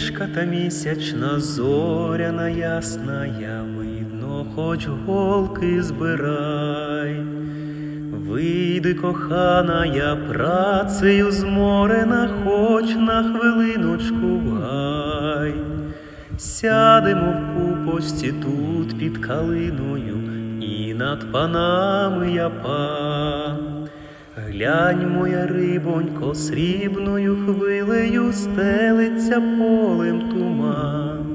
Нічка та місячна зоряна я видно, хоч голки збирай. Вийди, кохана, я працею зморена, хоч на хвилиночку гай. Сядемо в купості тут під калиною, і над панами я пан. Глянь, моя рибонько, срібною хвилею стелиться полем туман.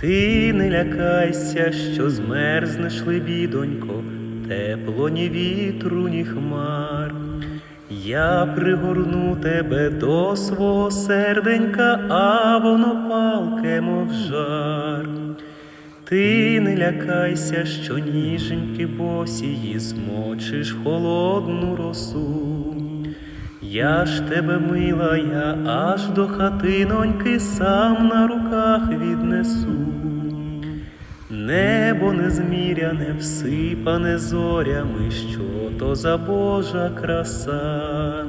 Ти не лякайся, що змерзнеш лебідонько, тепло ні вітру, ні хмар. Я пригорну тебе до свого серденька, а воно палке, мов жар. Ти не лякайся, що ніженьки босії змочиш холодну росу. Я ж тебе мила, я аж до хатиноньки сам на руках віднесу. Небо незміряне, всипане зорями, що то за Божа краса.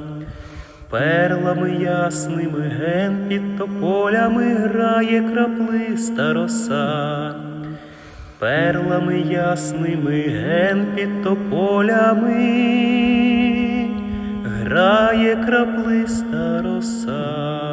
Перлами ясними ген під тополями грає краплиста роса. Перлами ясними ген під тополями грає краплиста роса.